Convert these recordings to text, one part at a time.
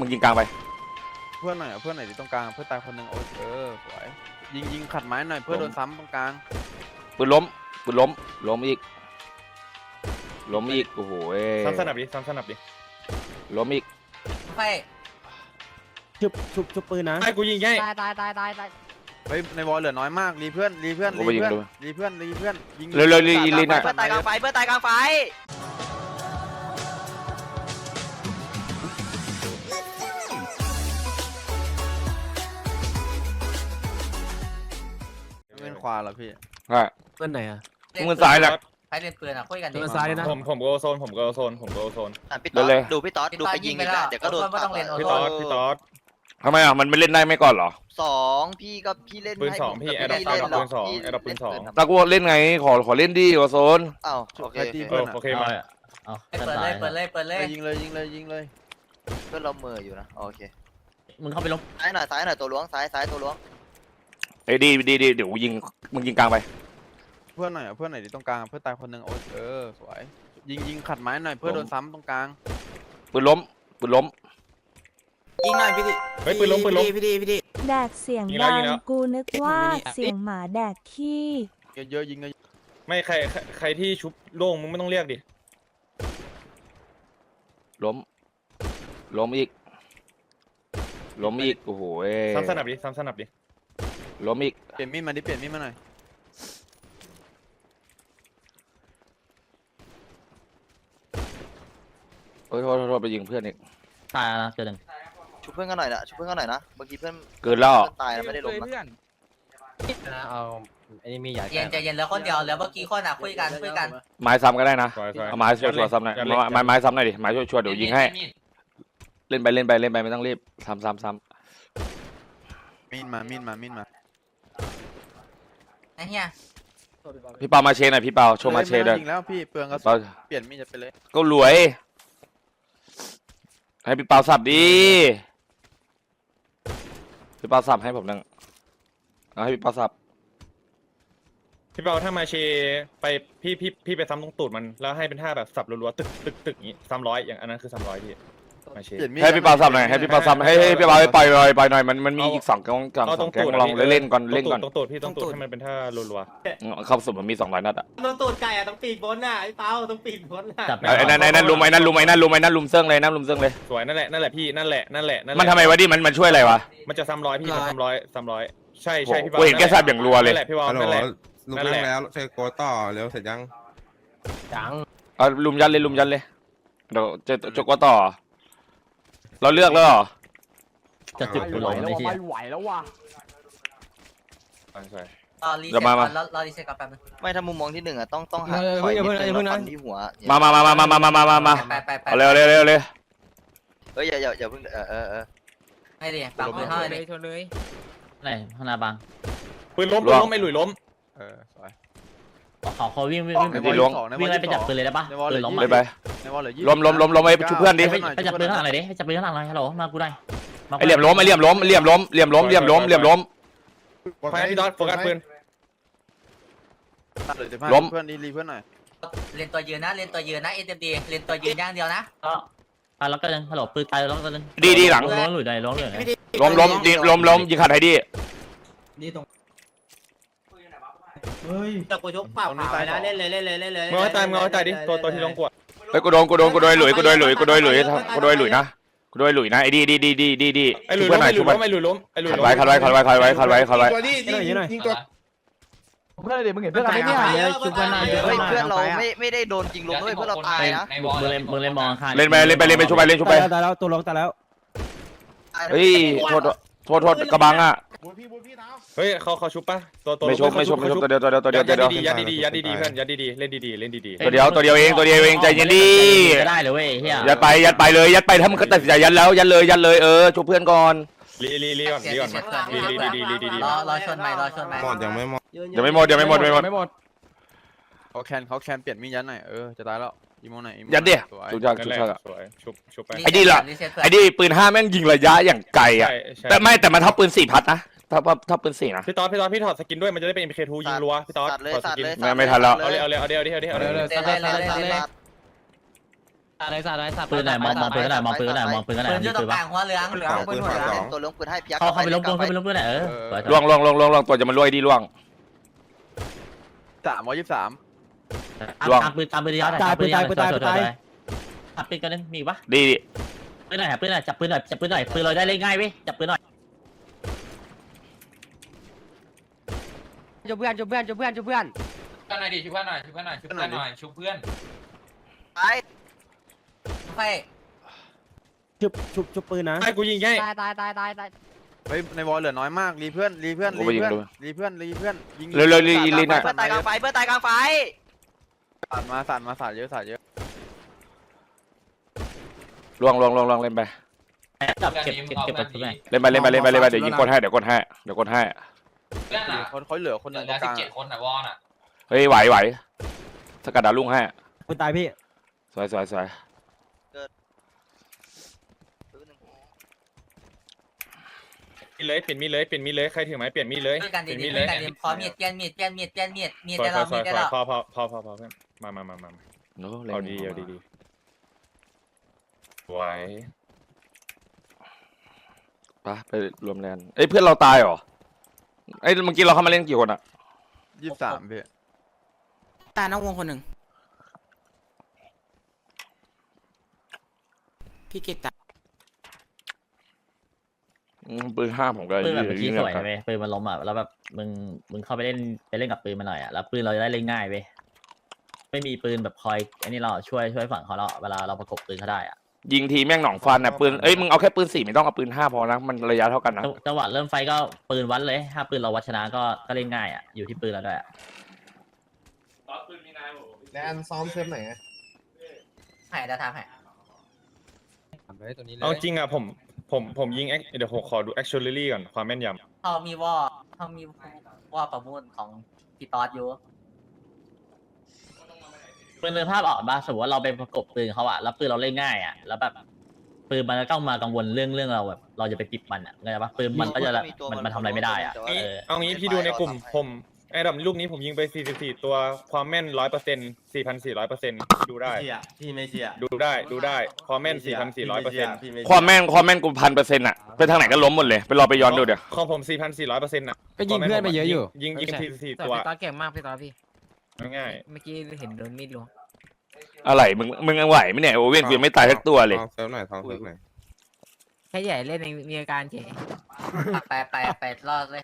มึงยิงกลางไป เพื่อนหน่อยเอาเพื่อนหน่อยดิตรงกลางเพื่อนตายคนหนึ่งโอ้ยเออสวยยิงยิงขัดไม้หน่อยเพื่อนโดนซ้ำตรงกลางปืนล้มปืนล้ม ล้มอีก ล้มอีก โอ้โหเอ้ยซ้ำสนับดิซ้ำสนับดิล้มอีกไฟชุบชุบชุบปืนนะไอ้กูยิงให้ตายตายตายตายตายเฮ้ยในวอลเหลือน้อยมากรีเพื่อนรีเพื่อนกูรีไปยิงเพื่อนดูรีเพื่อนรีเพื่อนยิงเร็วเร็วรีรีหน่อยเพื่อนตายกลางไฟเพื่อนตายกลางไฟ ไม่เป็นควาเหรอพี่ใช่เพื่อนไหนอะมึงซ้ายแหละ ใครเล่นปืนอะคุยกันดิเพื่อนซ้ายเลยนะ ผมผมโกโซนผมโกโซนผมโกโซนอะพี่เดิต๊อนดเลยดูพี่ต๊อดดูไปยิงอีกแล้วเดี๋ยวก็โดนไม่ต้องเล่นพี่ต๊อดพี่ต๊อดทำไมอะมันไม่เล่นได้ไม่ก่อนเหรอสองพี่ก็พี่เล่นปืนให้สองผมพี่กับแอร์ดรอปเล่ปืนสองพี่แอร์ดรอปปืนสองเล่ตากูเล่นไงขอขอเล่นดิวอโซนอ้าวโอเคใครโอตีเคเพื่อนอะโอเคมาเอาเปิดเลยเปิดเลยเปิดเลเอยอยิงเลยยิงเลยยิงเลยเพื่อนเราเหม่ออยู่นะโอเคมึงเข้าไปลงซ้ายหน่อยซ้ายหน่อยตัวล้วงซ้ายซ้ายตัวล้วง เอ้ยดีดีดีเดี๋ยวกูยิงมึงยิงกลางไปเพื่อนหน่อยเอาเพื่อนหน่อยดิตรงกลาง เพื่อนตายคนหนึ่งโอ้ยเออสวย ยิงยิงขัดไม้หน่อยเพื่อนโดนซ้ำตรงกลางปืนล้มปืนล้มยิงหน่อยพี่ดิเฮ้ยปืนล้มปืนล้ม พี่ดิพี่ดิ แดกเสียงยิงแล้ดัวยิงงแล้ว กูนึกว่าเอ๊ะเสียงหมาแดกขี้เยอะๆยิงเลยไม่ใครใครใครที่ชุบโล่งมึงไม่ต้องเรียกดิ ล้มล้มอีกล้มอีกโอ้โหเอ้ยซ้ำสนับดิ ซ้ำสนับดิ ล้มอีก เปลี่ยนมีดมาดิเปลี่ยนมีดมาหน่อย โอ้ยโทษโทษโทษไปยิงเพื่อนอีก ตายแล้วนะเจอหนึ่งชุบเพื่อนกันหน่อยนะชุบเพื่อนกันหน่อยนะบางทีเพื่อนเกินแล้วเพื่อนตายนะไม่ได้ล้มนะเอาไอ้นี่มีใหญ่เย็นใจเย็นแล้วคนเดียวแล้วเมื่อกี้คนอะคุยกันคุยกันไม้ซ้ำก็ได้นะซอยซอยเอาไม้ช่วยช่วยซ้ำหน่อยยัดเลยไม้ไม้ไม้ซ้ำหน่อยดิ ไม้ช่วยช่วยเดี๋ยวยิงให้ เล่นไปเล่นไปเล่นไปไม่ต้องรีบ ซ้ำซ้ำซ้มีดมา มีดมา มีดมา ไอ้เหี้ยำพี่เปามาเชหน่อยพี่เปาโชว์มาเชฮ้ด้วยไต้องยิงแล้วพี่เปลืองกระสุเปานเปลี่ยนมีดจะไปเลย ก็รวย ให้พี่เปาสับดีพี่เปาสับให้ผมนึงเอาให้พี่เปาสับพี่เปาถ้ามาเชไปพี่พี่พี่ไปซ้ำตรงตูดมันแล้วให้เป็นท่าแบบสับรัวๆตึกตึกตึกอย่างงี้ซ้ำร้อยอย่างอันนั้นคือซ้ำร้อยพี่ มาเชเปลี่ยนมีดให้พี่เปาสับหน่อยให้พี่เปาสับให้ให้พี่เปาไปปล่อยปล่อยปล่อยหน่อยมันมันมีเอาอีกสองกองสองเอาสตอรงงแก๊งตูดลองเล่นก่อนเล่นก่อนตรงตูดพี่ตรงตูดให้มันเป็นท่ารัวเข้าสมมันมีสองร้อยนัดอะต้องตูดไก่อะต้องปีกบนน่ะไอ้เปาต้องปีกบนน่ะจับไอ้นั่นไอ้นั่นลุมไอ้นั่นลุมไอ้นั่นลุมไอ้นั่นลุมเซิงเลยนั่นลุมเซิงเลยๆสวยนั่นแหละนั่นแหละพี่นั่นแหละนั่นแหละนั่นแหละมันทำไมวะดิมันมันช่วยอะไรวะมันจะซ้ำร้อยพี่มันซ้ำร้อยซ้ำร้อยใช่ใช่พี่เปากูเห็นแกสับอย่างรัวเลยนั่นแหละพี่เปาฮัลโหลนั่นแหละลุกนั่นเรื่องแหละแล้วใช่โกต่อเร็วเสร็จยังจังเอาลุมยันเลยลุมยันเลยเดี๋ยวจะจกว่าต่อ เราเลือกแล้วเหรอจะจุดกูลงไอ้เหี้ยใช่รอรีเซ็ตก่อนรอรอรีเซ็ตก่อนแป๊บนึงไม่ถ้ามุมมองที่หนึ่งอะต้องต้องหักเออถอยนิดอย่าเพิ่นึงงอย่าเพิ่งนะแล้วฟันที่หัวมามามามามามามามามาไปไปไปเอาเร็วเร็วเร็วเร็วเอ้ยอย่าอย่าอย่าเพิ่งเออเออเออให้ดิปากปืนเท่าไหร่ดิ ไหนข้างหน้าบางปืนล้มปืนล้มไอ้หลุยล้ม เออสวย ขอเขาวิ่งวิ่งวิ่งในวิ่วงอลสองในวอวิ่ลงไล่ไปที่สจัอบงปืนเลยได้ปะในวอลเหลืปือนล้มยี่เลอะยไป ในวอลเหลือยี่ล้มล้มล้มล้มไปชุบเพื่อนดิให้หน่อยไปจับปืนข้างหลังเลยไปจับปืนข้างหลังเลยฮัลโหลมากูได้มาไอเหลี่ยมล้มไอเหลี่ยมล้มเหลี่ยมล้มเหลี่ยมล้มเหลี่ยมล้มเหลี่ยมล้มไฟพี่ดอทโฟกัสปืนเหลือสิบห้าล้ม เพื่อนดีรีเพื่อนหน่อยเล่นตัวยืนนะ เล่นตัวยืนนะเอ็มดีเล่นตัวยืนอย่างเดียวนะ ก็ตายแล้วก็ยังฮัลโหลปืนตายแล้วก็ยังดีดีหลัง ล้มหลุยได้ล้มหลุยได้ล้มล้มดีล้มล้มยิงขัดให้ดีนี่ตรง เฮ้ยแต่กูชกปากขาวนะเล่นเลยเล่นเลยเล่นเลยมึงเอาให้ตายมึงเอาให้ตายดิตัวตัวที่ลงกวดเฮ้ยกูโดนกูโดนกูโดนหลุยกูโดนหลุยกูโดนหลุยกูโดนหลุยนะกูโดนหลุยนะไอดีดีดีดีดีดีไอ้หลุยเพื่ล้อนมหน่อยไอ้หชุลุบยล้มไอ้หลุยล้มไอ้หลุยขัดล้มไว้ขัดไว้ขัดไว้ขัดไว้ขัดไว้ขัดไว้ตัวนี้ยิงยิงตัวเพื่อนเลยมึงเห็นเพื่อนอะไรเนี่ยเนี่ยชุบเพื่อนหน่อยชุบเฮ้เพื่ยอนหน่อยเพื่อนเราไม่ไม่ได้โดนยิงลงด้วยเพื่อนเราตายนะมึงเล่นมึงเล่นมองข้างเล่นไปเล่นไปเล่นไปชุบไปเล่นชุบไปตายแล้วตายแล้วตัวลงตายแล้วเฮ้ยโทษโทษโทษกระบังอะเฮ้ยเขาเขาชุบปะตัวตัวไม่ชุบไม่ชุบไม่ชุบตัวเดียวตัวเดียวตัวเดียวตัวเดียวยัดดีๆยัดดีๆเพื่อนยัดดีๆเล่นดีๆเล่นดีตัวเดียวตัวเดียวเองตัวเดียวเองใจเย็นดิจะได้เลยเว้ยเฮียยัดไปยัดไปเลยยัดไปถ้ามึงก็ตัดสินใจยัดแล้วยัดเลยยัดเลยเออชุบเพื่อนก่อนๆลีลีลีก่อนลีก่อนมาลีลีลีลีลีลีลีรอรอชนใหม่รอชนใหม่หมดยังไม่หมดเดี๋ยวไม่หมดเดี๋ยวไม่หมดไม่หมดไม่หมดเขาแคนเขาแคนเปลี่ยนมีดยันหน่อยเออจะตายแล้ว อีโมหน่อยอีโมยัดดิ สวยชุบจากนั่ชุนบแหละจากสวยชุบชุบไปไอ้นี่ล่ะ รีเซ็ตเพื่อนไอ้ดิปืนห้าแม่งยิงระยะอย่างไกลอะ ใช่ใช่แต่ไม่แต่มันเท่าปืนสี่พัดนะถ้าถ้าปืนสี่นะ พี่ต๊อดพี่ต๊อดพี่ถอดสกินด้วยมันจะได้เป็น MK2 ยิงรัวพี่ต๊อดสัตว์เลยถอดสสัตว์กินเลยไม่ไม่ทันแล้ว เอาเลยเอาเลยเอาเดี๋ยวเอาเดี๋ยวเอาเดี๋ยวเอาเดี๋ยวเล่นเลยเล่นเลยเล่นเลย อะไรสัตว์อะไรสัตว์ปืนไหนมองมองปืนกันไหนมองปืนกันไหนมองปืนกันไหนปืนมีอยู่ตรปืนงกปะลางหัวเหลืองเหลืองปืนหัวเหลืองตัวเหลืองปืนให้พี่ยักษ์เข้าเข้าไปล้มปืนกลเข้างไปล้มปืนไหนเออสวยๆล่วงล่วงล่วงล่วงล่วงตัวจะมาล่วงไอ้ดีล่วงสามร้อยยี่สิบสาม ตามล่วง ตามปืนตามปืนยาวหน่อยตามปืนยาวหน่อยสวยๆสวยๆจับปืนกันนึงมีอีกปะดีดิปืนหน่อยปืนหน่อยจับปืนหน่อยจับปืนหน่อยปืนเราได้เล่นง่ายเว้ยจับปืนหน่อยจุบเพื่อนจุบเพื่อนจุบเพื่อนจุบเพื่อนกันหน่อยดิชุบเพื่อนหน่อยชุบเพื่อนหน่อยชุบเพื่อนหน่อยชุบเพื่อนไปไฟจุบจุบจุบปืนนะไอ้กูยิงให้ตายตายตายตายตายเฮ้ยในวอลเหลือน้อยมากรีเพื่อนรีเพื่อนรีเพื่อนรีเพื่อนรีเพื่อนยิงเร็วเร็วรีรีหน่อยเพื่อนตายกลางไฟเพื่อนตายกลางไฟ สาดมาสาดมาสาดเยอะสาดเยอะล่วงล่วงล่วงล่วงเล่นไป จับเก็บเก็บเก็บปืนหน่อยเล่นไปเล่นไปเล่นไปเล่นไปเดี๋ยวยิงกดให้เดี๋ยวกดให้เดี๋ยวกดให้เพื่อนอะคนเขาเหลือคนหเหลืนึองตรงกลางสิบเจ็ดคนอะวอนอะเฮ้ยไหวไหวสกัดดาวลุ่งให้ปืนตายพี่สวยสวยสวยมีเลยเปลี่ยนมีดเลยเปลี่ยนมีดเลยใครถือไม้เปลี่ยนมีดเลยด้วยกันเปลี่ยนดีมีดๆเลด้วยยกันดีๆขอมีดเปลี่ยนมีดเปลี่ยนมีดเปลี่ยนมีดมีดซอยได้ซอแล้ยวซอยซอยมีดได้แล้วพอพอพอพอพอเพื่อน มามามามามาโน้เล่นเอาดีเอาดีดีไว้ไปไปรวมแลนเอ้ยเพื่อนเราตายเหรอเอ้ยเมื่อกี้เราเข้ามาเล่นกี่คนอะยี่สิบสามพี่ตายนอกวงคนหนึ่งพี่เก็บตายอืมปืนห้าผมก็ปืนแบบเมื่อกี้ยิงสวยกันะนเว้ยปืนมันล้มอะแล้วแบบมึงมึงเข้าไปเล่นไปเล่นกับปืนมาหน่อยอะแล้วปืนเราจะได้เล่นง่ายเว้ย ไม่มีปืนแบบคอยอันนี้เราช่วยช่วยฝั่งเขาเราเวลาเราประกบปืนเขาได้อะยิงทีแม่งหนองฟันอะปืนเอ้ยมึงเอาแค่ปืนสี่ไม่ต้องเอาปืนห้าพอนะมันระยะเท่ากันนะจังจังหวะเริ่มไฟก็ปืนวัดเลยถ้าปืนเราวัดชนะก็ก็เล่นง่ายอะอยู่ที่ปืนเราด้วยอะแลนซ้อมเซิร์ฟไหนให้จะทำให้ไว้ตัวนี้เลยเอาจริงอะผมผมผมยิง act- เดี๋ยวผมขอดู actually ก่อนความแม่นยำ เขามีวอเขามีวอประมูลของพี่ตอดอยู่ ปืนเรือภาพออกมาสมมติว่าเราไปประกบปืนเขาอะแล้วปืนเราเล่นง่ายอะแล้วแบบปืนมันก็ต้องมากังวลเรื่องเรื่องเราแบบ เราจะไปปิดมันอะเข้าใจปะปืนมันก็จะมันมันทำอะไรไม่ได้อะนี่เออเอางี้พี่ดูในกลุ่มผมไอ้ดับลูกนี้ผมยิงไป 44 ตัวความแม่น 100% 4,400%ดูได้เชียพี่ไม่เชียดูได้ดูได้ความแม่น 4,400%พี่ไม่ความแม่นความแม่นกูพันเปอร์เซ็นต์อะไปทางไหนก็ล้มหมดเลย ไปรอไปย้อนดูเดี๋ยวของผม 4,400%น่ะก็ยิงเพื่อนไปเยอะอยู่ ยิงยิง44ตัวพี่ตาเก่งมากพี่ตาพี่ ง่ายเมื่อกี้เห็นโดนมีดลวงอะไรมึงมึงยังไหวไหมเนี่ยโอเว่นกูยังไม่ตายสักตัวเลยท้องเซิร์ฟหน่อยท้องเซิร์ฟหน่อยแค่ใหญ่เล่นมีอาการเฉยไปไปไปรอดเลย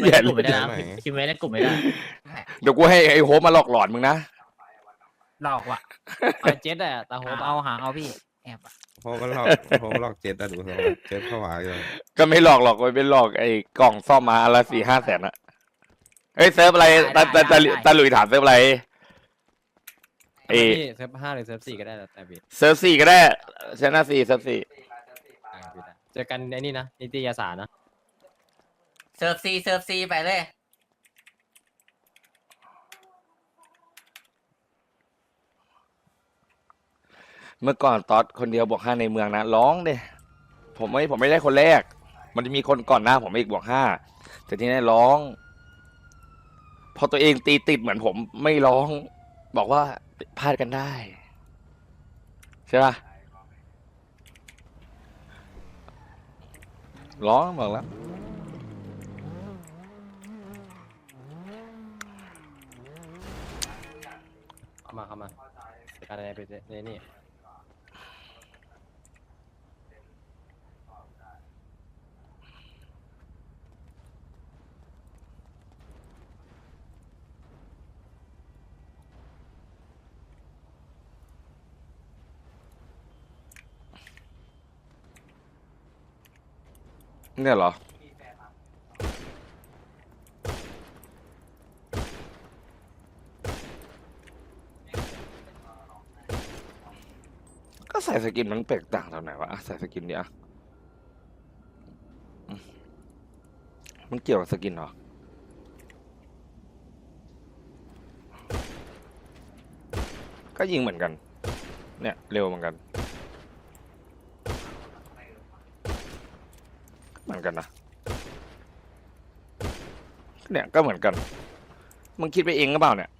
ไม่ได้กลุ่มไม่ได้นะคิมไม่ได้กลุ่มไม่ได้เดี๋ยวกูให้ไอ้โฮปมาหลอกหลอนมึงนะหลอกว่ะเจ็ดอะตาโหเอาหางเอาพี่แอบอะเพราะมันหลอกเพราะมันหลอกเจ็ดอะดูทรงเจ็ดเข้าหวาอยู่ก็ไม่หลอกหรอกไปหลอกไอ้กล่องซ่อมมาอนละสี่ห้าแสนอะ เฮ้ยเซิร์ฟอะไรตาตาตาตาหลุยถามเซิร์ฟอะไรเอพี่เซิร์ฟห้าหรือเซิร์ฟสี่ก็ได้แล้วแต่พี่เซิร์ฟสี่ก็ได้ชนะสี่เซิร์ฟสี่เจอกันในนี่นะนิตยสารนะเซิร์ฟซีเซิร์ฟซีไปเลย เมื่อก่อนตอดคนเดียวบวกห้าในเมืองนะร้องเด้ผมไม่ผมไม่ได้คนแรก มันจะมีคนก่อนหน้าผมอีกบวกห้าแต่ทีนี้ร้อง พอตัวเองตีติดเหมือนผมไม่ร้อง บอกว่าพลาดกันได้ ใช่ปะร้องบอกแล้วเข้ามาเข้ามาอกันในในนี่ เนี่ยเหรอ ก็ใส่สกินมันแตกต่างตรงไหนวะอะใส่สกินดิอะอืมมันเกี่ยวกับสกินเหรอ ก็ยิงเหมือนกัน เนี่ย เร็วเหมือนกัน เหมือน กันนะ เนี่ยก็เหมือนกัน มึงคิดไปเองก็เปล่าเนี่ย